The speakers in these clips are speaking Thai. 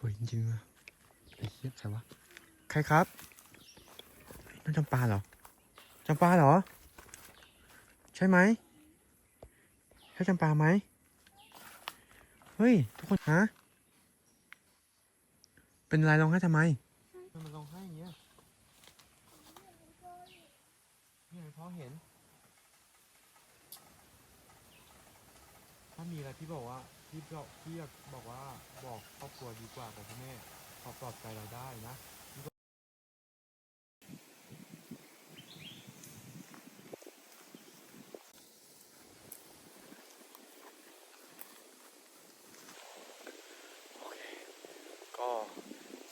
สวยจริงๆอะไอ้เหี้ยใครวะ ใครครับนั่นจำปาเหรอจำปาเหรอ ใช่ไหมใช่จำปาไหมเฮ้ย ทุกคนฮะเป็นไรร้องไห้ทำไมมันร้องไห้อย่างเงี้ยนี่ไงพ่อเห็น ถ้ามีอะไรที่บอกว่าที่บอกที่อยากบอกว่า ครัวดีกว่าบอกพ่อแม่เขาปลอบใจเราได้นะก็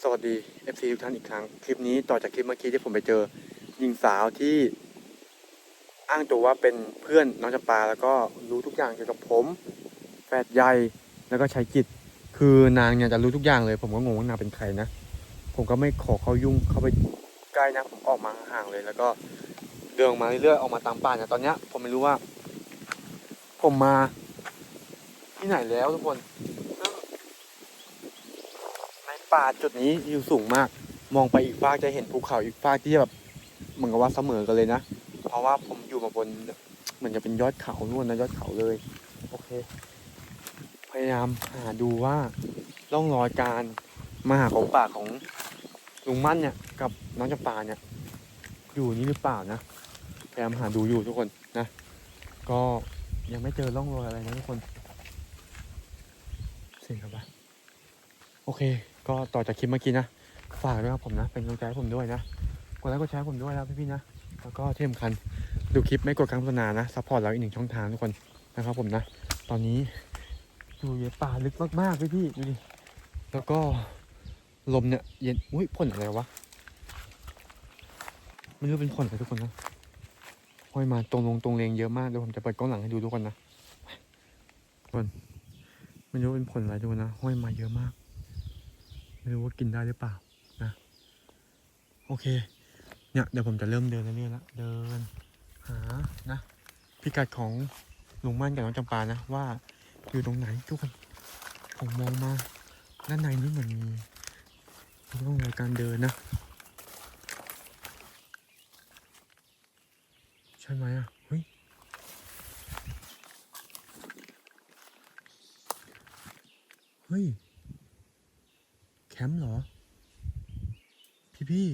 สวัสดี FC ทุกท่านอีกครั้ง คลิปนี้ต่อจากคลิปเมื่อกี้ที่ผมไปเจอหญิงสาวที่อ้างตัวว่าเป็นเพื่อนน้องจำปาแล้วก็รู้ทุกอย่างเกี่ยวกับผม แฟดใหญ่แล้วก็ใช้จิต คือนางเนี่ยจะรู้ทุกอย่างเลย ผมก็งงว่านางเป็นใครนะ ผมก็ไม่ขอเขายุ่งเข้าไปใกล้นะผมออกมาห่างเลย แล้วก็เดินออกมาเรื่อยๆออกมาตามป่าเนี่ยตอนเนี้ยผมไม่รู้ว่า ผมมา ที่ไหนแล้วทุกคนในป่าจุดนี้อยู่สูงมาก มองไปอีกฟากจะเห็นภูเขาอีกฟากที่แบบเหมือนกับว่าเสมอกันเลยนะเพราะว่าผมอยู่มาบนเหมือนจะเป็นยอดเขานู่นนะยอดเขาเลย โอเค ยายามหาดูว่าร่องรอยการมาหาของป่าของลุงมั่นเนี่ยกับน้องจำปาเนี่ยอยู่นี่หรือเปล่านะพยายามหาดูอยู่ทุกคนนะ ก็ยังไม่เจอร่องรอยอะไรนะทุกคนเสียงครับปะโอเค ก็ต่อจากคลิปเมื่อกี้นะฝากด้วยครับผมนะเป็นกำลังใจให้ผมด้วยนะกดไลค์กดแชร์ผมด้วยนะพี่ๆนะแล้วก็ที่สำคัญดูคลิปไม่กดการโฆษณานะซัพพอร์ตเราอีกหนึ่งช่องทางทุกคนนะครับผมนะ ตอนนี้ อยู่ในป่าลึกมากๆพี่พี่ดูดิแล้วก็ลมเนี่ยเย็นอุ้ยพ่นอะไรวะไม่รู้เป็นพ่นอะไรทุกคนนะห้อยมาตรงลงตรงเลงเยอะมากเดี๋ยวผมจะเปิดกล้องหลังให้ดูทุกคนนะทุกคนไม่รู้เป็นผลอะไรทุกคนนะห้อยมาเยอะมาก ไม่รู้ว่ากินได้หรือเปล่านะโอเค เนี่ยเดี๋ยวผมจะเริ่มเดินเรื่อยๆแล้วเดินหานะพิกัดของลุงมั่นกับน้องจำปานะว่า อยู่ตรงไหนทุกคนผมมองมา ด้านในนี่เหมือนมีร่องรอยการเดินนะ ใช่ไหมอะเฮ้ยเฮ้ย แคมป์เหรอ พี่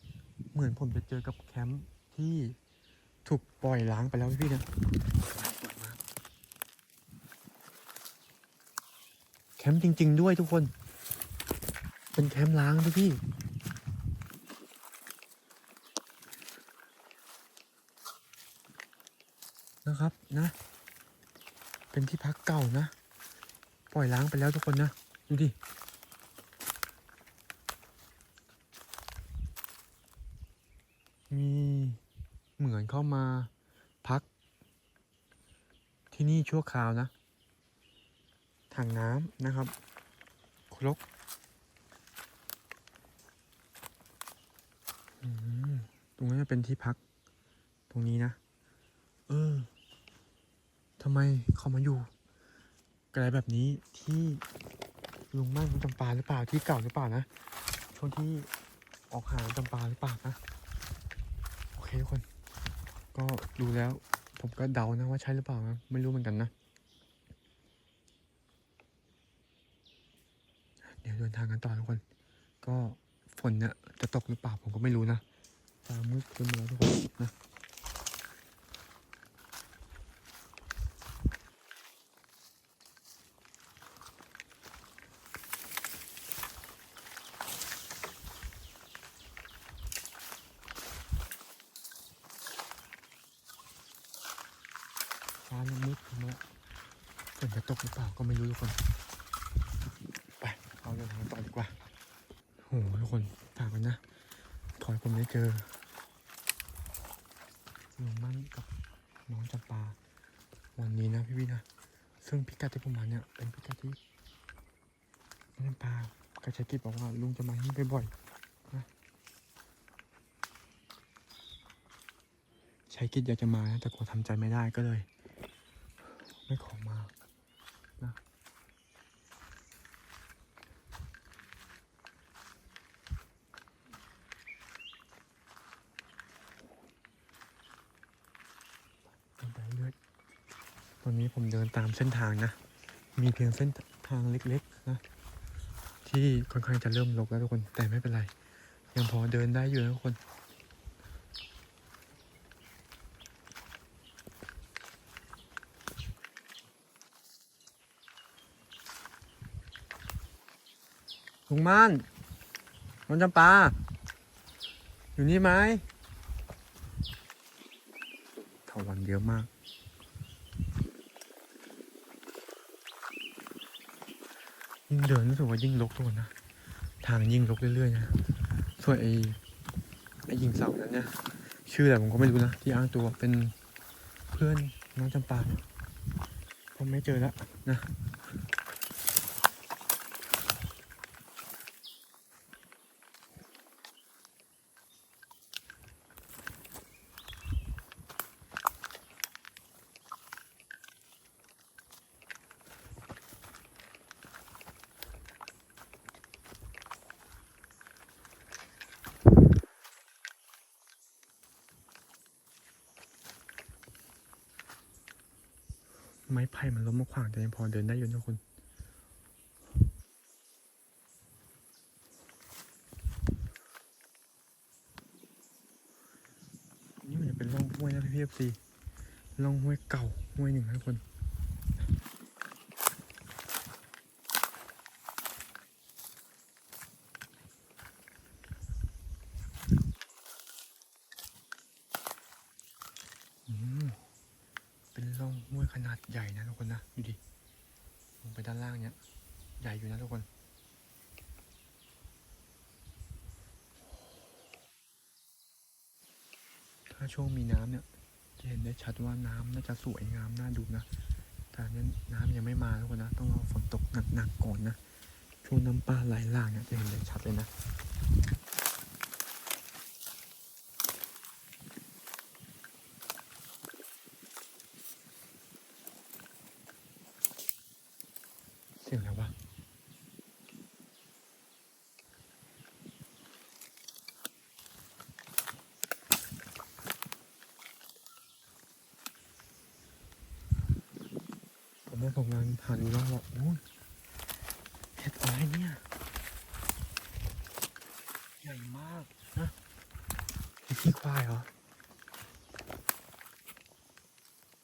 ๆเหมือนผมจะเจอกับแคมป์ที่ถูกปล่อยล้างไปแล้วพี่ๆนะแค มป์จริง ๆ ด้วยทุกคน เป็นแคมป์ล้างพี่ๆนะครับนะ เป็นที่พักเก่านะ ปล่อยล้างไปแล้วทุกคนนะ ดูดิมีเหมือนเข้ามาพักที่นี่ชั่วคราวนะ ถังน้ำนะครับ ครกอืมตรงนี้เป็นที่พัก ตรงนี้นะ เออทำไมเขามาอยู่กระไรแบบนี้ที่ลุงมั่นจำปาหรือเปล่าที่เก่าหรือเปล่านะช่วงที่ออกหาจำปาหรือเปล่านะโอเคทุกคน ก็ดูแล้วผมก็เดานะว่าใช่หรือเปล่านะไม่รู้เหมือนกันนะ เดินทางกันต่อทุกคน ก็ฝนเนี่ยจะตกหรือเปล่าผมก็ไม่รู้นะตามืดครึ้มแล้วทุกคนนะ ฟ้ามันมืดครึ้มแล้วฝนจะตกหรือเปล่าก็ไม่รู้ทุกคน ไปเอาเดินทางต่อดีกว่า โหทุกคนฝากกันนะขอให้ผมได้เจอลุงมั่นกับน้องจำปา วันนี้นะพี่พี่ๆนะซึ่งพิกัดที่ผมมาเนี่ยเป็นพิกัดที่น้องจำปากระชัยกิจบอกว่าลุงจะมาที่นี่บ่อยๆนะชัยกิจอยากจะมานะแต่กลัวทำใจไม่ได้ก็เลย ไม่ขอมานะ อนนี้ผมเดินตามเส้นทางนะ มีเพียงเส้นทางเล็กๆนะ ที่ค่อนข้างจะเริ่มรกแล้วทุกคนแต่ไม่เป็นไร ยังพอเดินได้อยู่นะทุกคนลุงม่านน้องจำปา อยู่นี่ไหมเถาวันเยอะมาก ยิ่ง เดินรู้สึกว่ายิ่งลกทุกคนนะ ทางยิ่งลกเรื่อยๆนะ ส่วนไอ้ไอ้ยิงเสานั้นเนี่ย ชื่ออะไรผมก็ไม่รู้นะ ที่อ้างตัวเป็นเพื่อนน้องจำปาผมไม่เจอแล้วนะ ไม้ไผ่มันล้มมาขวาง แต่ยังพอเดินได้อยู่นะคุณนี่มันจะเป็นร่องห้วยนะพี่พีเอฟซีร่องห้วยเก่าห้วยหนึ่งนะทุกคนอืมเป็นร่องห้วยขนาดใหญ่นะทุกคนนะดูดิ ด้านล่างเนี้ย ใหญ่อยู่นะทุกคน ถ้าช่วงมีน้ำเนี่ย จะเห็นได้ชัดว่าน้ำน่าจะสวยงามน่าดูนะ แต่อันนี้น้ำยังไม่มาทุกคนนะ ต้องรอฝนตกหนักๆก่อนนะ ช่วงน้ำป่าไหลหลากเนี่ยจะเห็นได้ชัดเลยนะ เสียงอะไรวะ ผมว่าผมกำลังหาดูร่องว่าโอ้ยเห็ดอะไรเนี่ย ใหญ่มากนะเห็ด ขี้ควายเหรอ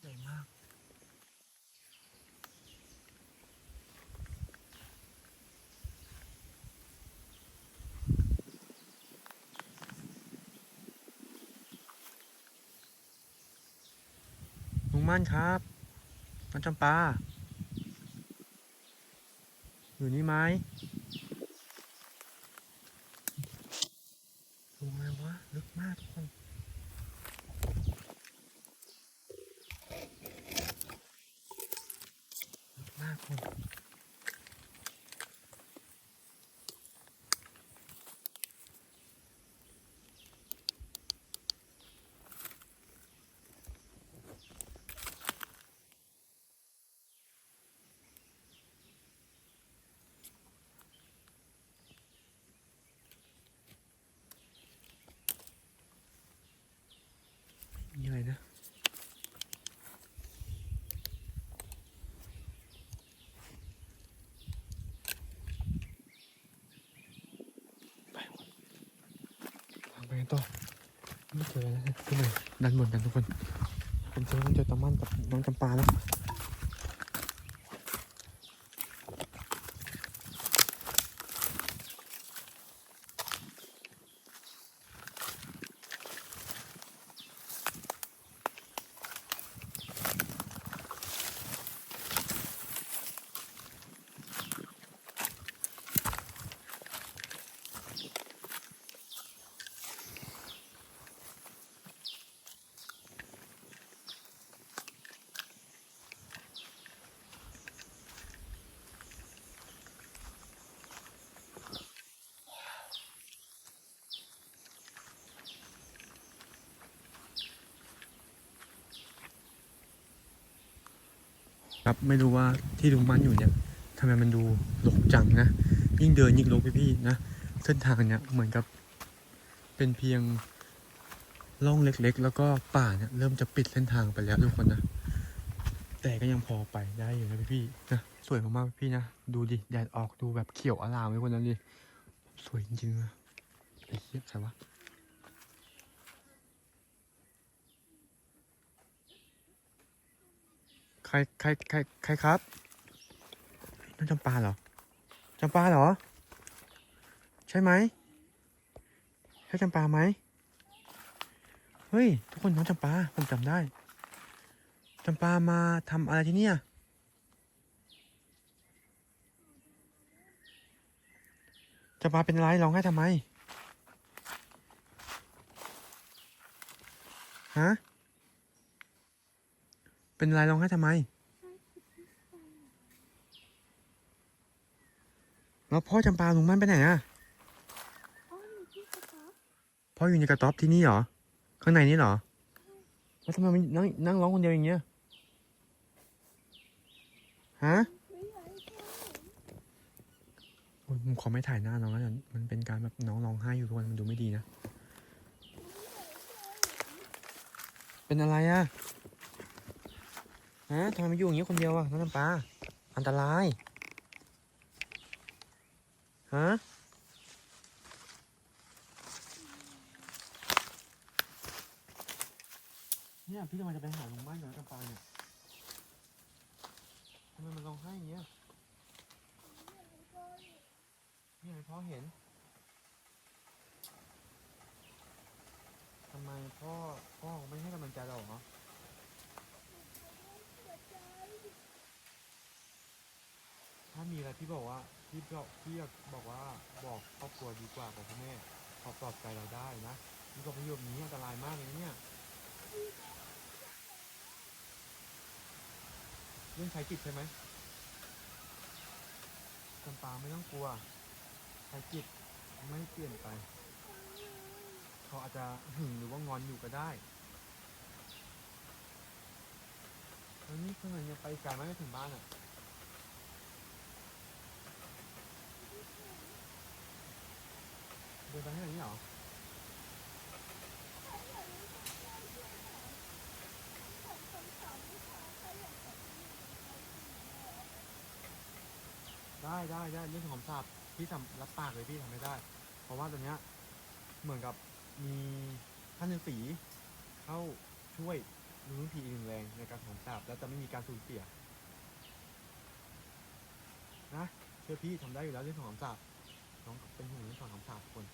ใหญ่มาก ลุงม่นครับน้องจำปา อยู่นี่ไหม Thank you. กันต่อไม่เจอแล้วทุกคนดันบนกันทุกคนผมเจอต้องเจอตะมั่นกับน้องจำปาแล้ว ครับไม่รู้ว่าที่ลุงมันอยู่เนี่ยทำไมมันดูรกจังนะ ยิ่งเดินยิ่งรกพี่ๆนะเส้นทางเนี่ยเหมือนกับ เป็นเพียงร่องเล็กๆ แล้วก็ป่าเนี่ยเริ่มจะปิดเส้นทางไปแล้วทุกคนนะ แต่ก็ยังพอไปได้อยู่นะพี่พี่ๆนะสวยมากๆพี่นะดูดิแดดออกดูแบบเขียวอลามเลยคนนั้นดิสวยจริงๆนะไอ้เหี้ยใครวะใค รใครใครใครครับนั่นจำปาเหรอจำปาเหรอ ใช่ไหมใช่จำปาไหมเฮ้ย ทุกคนน้องจำปาผมจำได้จำปามาทำอะไรที่เนี่ยจำปาเป็นอะไรร้องไห้ทำไมฮะ เป็นไรร้องไห้ทำไม แล้วพ่อจำปาลุงมั่นไปไหนอะอ๋อหนูที่กระต๊อบพ่ออยู่ในกระต๊อบที่นี่เหรอ ข้างในนี่เหรอ แล้วทำไมมันนั่งนั่งร้องคนเดียวอย่างเงี้ย ฮะม่อยากให้พ่อเห็นโอ้ยผมขอไม่ถ่ายหน้าน้องแล้วกันมันเป็นการแบบน้องร้องไห้อยู่ทุกวันมันดูไม่ดีนะ เป็นอะไรอะ ฮะทำไมมาอยู่อย่างนี้คนเดียวอะน้องน้ำปลาอันตรายฮะเนี่ยพี่กำลังจะไปหาลุงบ้านอยู่แล้วน้ำปลาเนี่ยทำไมมันร้องไห้อย่างเงี้ยไม่ยให้พ่อเห็นทำไมพ่อพ่อไม่ให้กำลังใจเราเหรอ ถ้ามีอะไรพี่บอกว่าพี่บอกพี่อยากบอกว่าบอกครอบครัวดีกว่าบอกพ่อแม่ขาปลอบใจเราได้นะนี่ก็ประโยชน์นี้อันตรายมากเลยเนี่ยเรื่องใช้จิตใช่ไหมจำปาไม่ต้องกลัวใช้จิตไม่เปลี่ยนไปเขาอาจจะหึงหรือว่างอนอยู่ก็ได้แล้วนี่คือนยังไปไกลไหมไม่ถึงบ้านอะ ดินไปแค่นี้เหรอได้ได้ได้เรื่องของสาบพี่ทำรับปากเลยพี่ทำไม่ได้ เพราะว่าตอนเนี้ยเหมือนกับมีท่านฤาษีเข้าช่วยรู้ทีอีกหนึ่งแรงในการของสาบและจะไม่มีการสูญเสียนะเชื่อพี่ทำได้อยู่แล้วเรื่องของคำสาบน้องเป็นห่วงเรื่องของคำสาบคน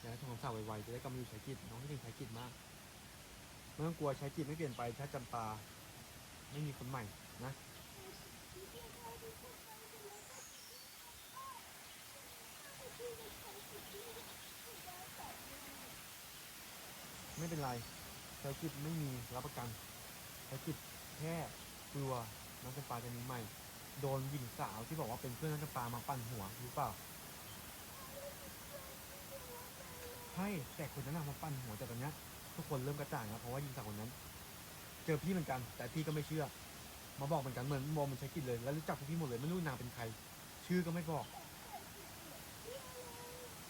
อยากให้ทำคำสาบไวๆจะได้กำลังอยู่ใช้กิจน้องที่เก่งใช้กิจมากไม่ต้องกลัวใช้กิจไม่เปลี่ยนไปถ้าจำปาไม่มีคนใหม่นะไม่เป็นไรภารกิจไม่มีรับประกันภารกิจแค่กลัวน้องจำปาจะมีใหม่ โดนหญิงสาวที่บอกว่าเป็นเพื่อนน้องจำปามาปั่นหัวรู้เปล่า ใช่แต่คนนั้นน่ะมาปั่นหัวแต่ตอนเนี้ยทุกคนเริ่มกระจ่างแล้วเพราะว่าหญิงสาวคนนั้น เจอพี่เหมือนกัน แต่พี่ก็ไม่เชื่อ มาบอกเหมือนกันเหมือนมองมันใช้กิจเลยแล้วรู้จักพวกพี่หมดเลยไม่รู้นางเป็นใคร ชื่อก็ไม่บอก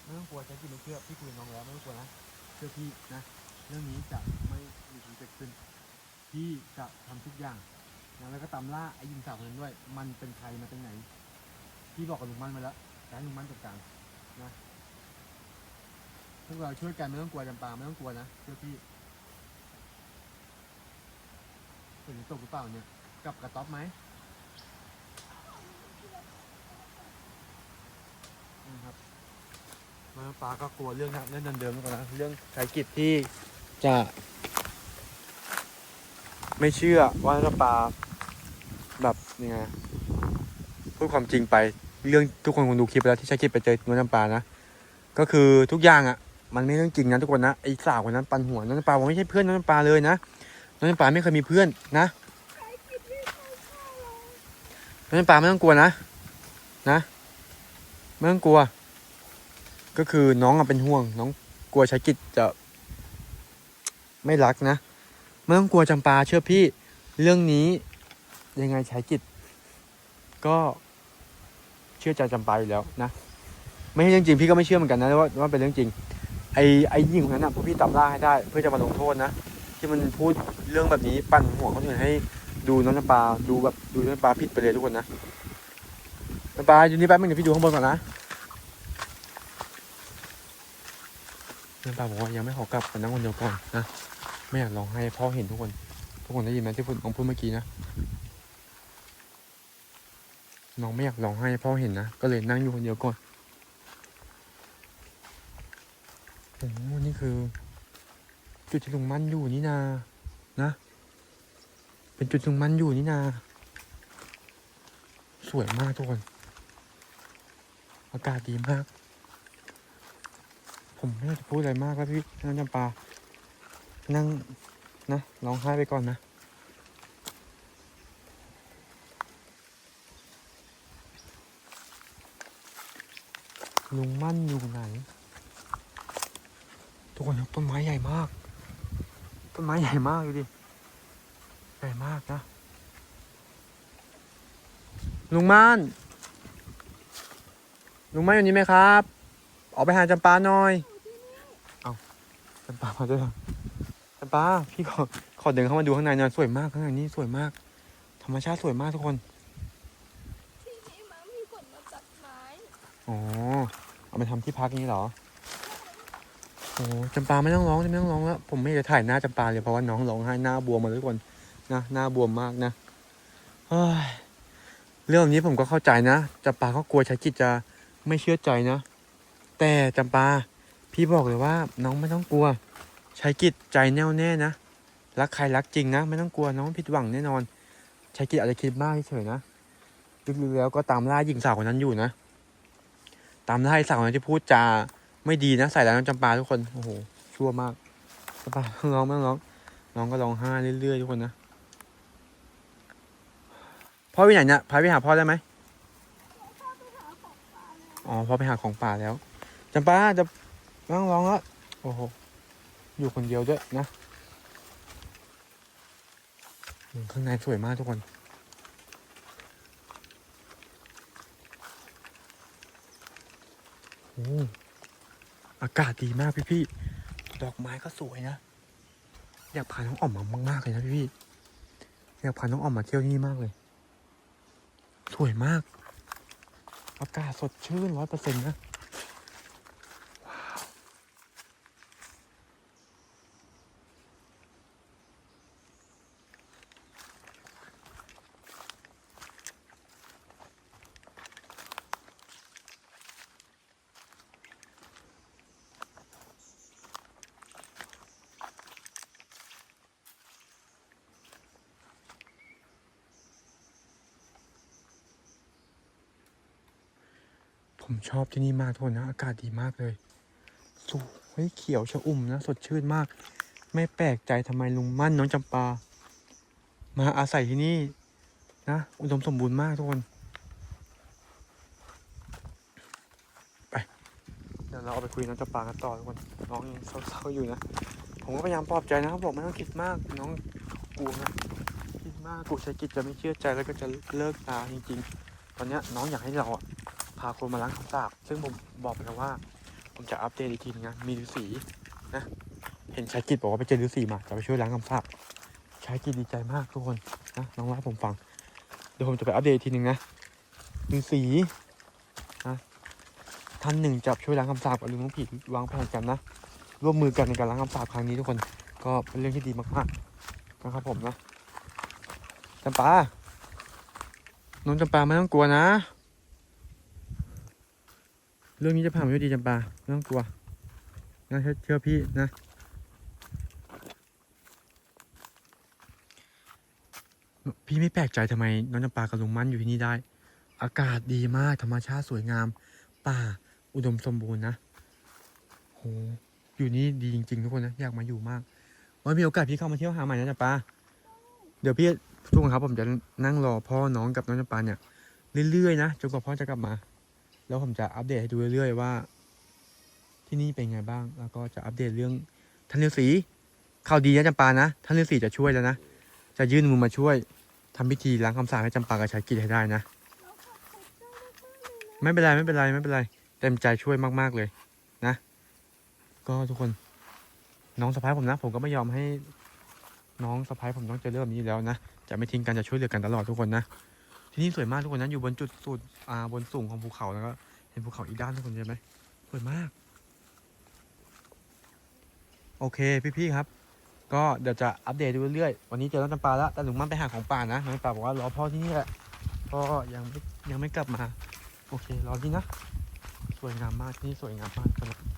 ไม่ต้องกลัวใช้กิจไม่เชื่อพี่คุยกับน้องแล้วไม่ต้องกลัวนะเชื่อพี่นะเรื่องนี้จะไม่มีผลเกิดขึ้นพี่จะทำทุกอย่างนะแล้วก็ตามล่าไอ้ยิงสาวคนนั้นด้วย มันเป็นใครมาจากไหน พี่บอกกับลุงมันไปแล้วจะให้ลุงมันจัดการนะ พวกเราช่วยกันไม่ต้องกลัวจำปาไม่ต้องกลัวนะเชื่อพี่ฝนจะตกหรือเปล่าเนี่ยกลับกระต๊อบไหมนะครับมาปาก็กลัวเรื่องนั้นเรื่องเดิมๆแล้วกันนะเรื่องใช้กิจที่จะ ไม่เชื่อว่าน้ำปลาแบบยังไงพูดความจริงไปเรื่องทุกคนคงดูคลิปไปแล้วที่ใช้คลิปไปเจอน้ำปลานะ ก็คือทุกอย่างอะ มันไม่เรื่องจริงนะทุกคนนะไอ้สาวคนนั้นปันหัวน้ำปลาบอกไม่ใช่เพื่อนน้ำปลาเลยนะน้ำปลาไม่เคยมีเพื่อนนะใช้กิจไม่ใช่พ่อเราน้ำปลาไม่ต้องกลัวนะนะไม่ต้องกลัว ก็คือน้องอะเป็นห่วง น้องกลัวใช้กิจจะ ไม่รักนะไม่ต้องกลัวจำปาเชื่อพี่ เรื่องนี้ยังไงใช้กิจ ก็เชื่อใจจำปาอยู่แล้วนะไม่ใช่เรื่องจริงพี่ก็ไม่เชื่อเหมือนกันนะว่าว่าเป็นเรื่องจริง ไอ้ไอ้หญิงคนนั้นนะพวกพี่ตามล่าให้ได้ เพื่อจะมาลงโทษนะที่มันพูดเรื่องแบบนี้ปั่นหัวคนอื่นให้ดูน้องน้ำปลาดูแบบดูน้ำปลาผิดไปเลยทุกคนนะน้ำปลาอยู่นี่แป๊บนึงเดี๋ยวพี่ดูข้างบนก่อนนะน้ำปลาบอกว่ายังไม่ขอกลับขอนั่งคนเดียวก่อนนะไม่อยากร้องไห้ให้พ่อเห็นทุกคน ทุกคนได้ยินไหมที่พูดน้องพูดเมื่อกี้นะน้องไม่อยากร้องไห้ให้พ่อเห็นนะก็เลยนั่งอยู่คนเดียวก่อนโอ้นี่คือ จุดที่ลุงมั่นอยู่นี่นา นะ เป็นจุดลุงมั่นอยู่นี่นา สวยมากทุกคน อากาศดีมาก ผมไม่อยากจะพูดอะไรมากแล้วพี่นั่งจำปา นั่งนะร้องไห้ไปก่อนนะลุงมั่นอยู่ไหน ทุกคนครับต้นไม้ใหญ่มาก ต้นไม้ใหญ่มากดูดิ ใหญ่มากนะ ลุงม่าน ลุงม่านอยู่นี่ไหมครับ ออกไปหาจำปาหน่อย เอาจำปามาด้วยเหรอจำปาพี่ขอขอเดินเข้ามาดูข้างในหน่อยสวยมากข้างในนี้สวยมาก ธรรมชาติสวยมากทุกคน ที่นี่ม้ามีคนมาตัดไม้ อ๋อ เอาไปทำที่พักนี้เหรอ โอ้จำปาไม่ต้องร้องไม่ต้องร้องแล้วผมไม่ได้ถ่ายหน้าจำปาเลยเพราะว่าน้องร้องไห้หน้าบวมมาทุกคนนะหน้าบวมมากนะเรื่องนี้ผมก็เข้าใจนะจำปาก็กลัวชายกิจจะไม่เชื่อใจนะ แต่จำปาพี่บอกเลยว่าน้องไม่ต้องกลัวชายกิจใจแน่วแน่นะรักใครรักจริงนะไม่ต้องกลัวน้องผิดหวังแน่นอนชายกิจอาจจะคิดมากเฉยนะลึกๆแล้วก็ตามล่าหญิงสาวคนนั้นอยู่นะ ตามล่าสาวคนนั้นที่พูดจา ไม่ดีนะใส่ร้ายน้องจำปาทุกคนโอ้โหชั่วมากจำปาร้องไม่ต้องร้องน้องก็ร้องไห้เรื่อยๆทุกคนนะพ่อไปไหนเนี่ยพาไปหาพ่อได้ไหมอ๋อพ่อไปหาของป่าแล้วจำปาจะไม่ต้องร้องแล้วโอ้โหอยู่คนเดียวด้วยนะข้างในสวยมากทุกคนโอ้ อากาศดีมากพี่พี่ๆดอกไม้ก็สวยนะ อยากพาน้องอ่อมมามากๆเลยนะพี่พี่ๆอยากพาน้องอ่อมมาเที่ยวที่นี่มากเลย สวยมาก อากาศสดชื่นร้อยเปอร์เซ็นต์นะ ผมชอบที่นี่มากทุกคนนะ อากาศดีมากเลยสูเฮ้ยเขียวชะอุ่มนะ สดชื่นมาก ไม่แปลกใจทำไมลุงมั่นน้องจำปา มาอาศัยที่นี่นะ อุดมสมบูรณ์มากทุกคนไปเดี๋ยวเราเอาไปคุยน้องจำปากันต่อทุกคนน้องยังเศร้าๆอยู่นะ ผมก็พยายามปลอบใจนะครับบอกไม่ต้องคิดมากน้องกลัวนะคิดมากกลัวชายกิจจะไม่เชื่อใจแล้วก็จะเลิกตาจริงๆ ตอนนี้น้องอยากให้เราอะ พาคนมาล้างคำสาปซึ่งผมบอกไปแล้วว่า ผมจะอัปเดตอีกทีนึงนะมีฤาษีนะเห็นชายกิจบอกว่าไปเจอฤาษีมาจะไปช่วยล้างคำสาปชายกิจดีใจมากทุกคนนะน้องเล่าผมฟังเดี๋ยวผมจะไปอัปเดตอีกทีนึงนะฤาษีนะท่านหนึ่งจะช่วยล้างคำสาปกับลุงน้องผีวางแผนกันนะร่วมมือกันในการล้างคำสาปครั้งนี้ทุกคนก็เป็นเรื่องที่ดีมากๆนะครับผมนะจำปาน้องจำปาไม่ต้องกลัวนะ เรื่องนี้จะผ่านไปด้วยดีจำปาไม่ต้องกลัวนะเชื่อเชื่อพี่นะ พี่ไม่แปลกใจทำไมน้องจำปากับลุงมั่นอยู่ที่นี่ได้ อากาศดีมากธรรมชาติสวยงาม ป่าอุดมสมบูรณ์นะโหอยู่นี่ดีจริง ๆ ทุกคนนะอยากมาอยู่มากไว้มีโอกาสพี่เข้ามาเที่ยวหาใหม่นะจำปาเดี๋ยวพี่ทุกคนครับผมจะนั่งรอพ่อน้องกับน้องจำปาเนี่ยเรื่อยๆนะจนกว่าพ่อจะกลับมา แล้วผมจะอัปเดตให้ดูเรื่อยๆว่า ที่นี่เป็นไงบ้าง แล้วก็จะอัปเดตเรื่องท่านฤาษีข่าวดีนะจำปานะท่านฤาษีจะช่วยแล้วนะ จะยื่นมือมาช่วยทำพิธีล้างคำสาปให้จำปากับชายกิจให้ได้นะ ไม่เป็นไรไม่เป็นไรไม่เป็นไรเต็มใจช่วยมากๆเลยนะ ก็ทุกคน น้องสะพ้ายผมนะ ผมก็ไม่ยอมให้ น้องสะพ้ายผมต้องเจอเรื่องแบบนี้แล้วนะจะไม่ทิ้งกันจะช่วยเหลือกันตลอดทุกคนนะ ที่นี่สวยมากทุกคนนะอยู่บนจุดสุดอ่าบนสูงของภูเขาแล้วก็เห็นภูเขาอีกด้านทุกคนใช่ไหมสวยมาก โอเคพี่ๆครับ ก็เดี๋ยวจะอัปเดตดูเรื่อยๆวันนี้เจอน้องจำปาแล้วแต่หลุงมันไปหาของป่านะน้องจำปาบอกว่ารอพ่อที่นี่แหละพ่อยังไม่ยังไม่กลับมา โอเครอที่นะ สวยงามมากที่นี่สวยงามมากครับ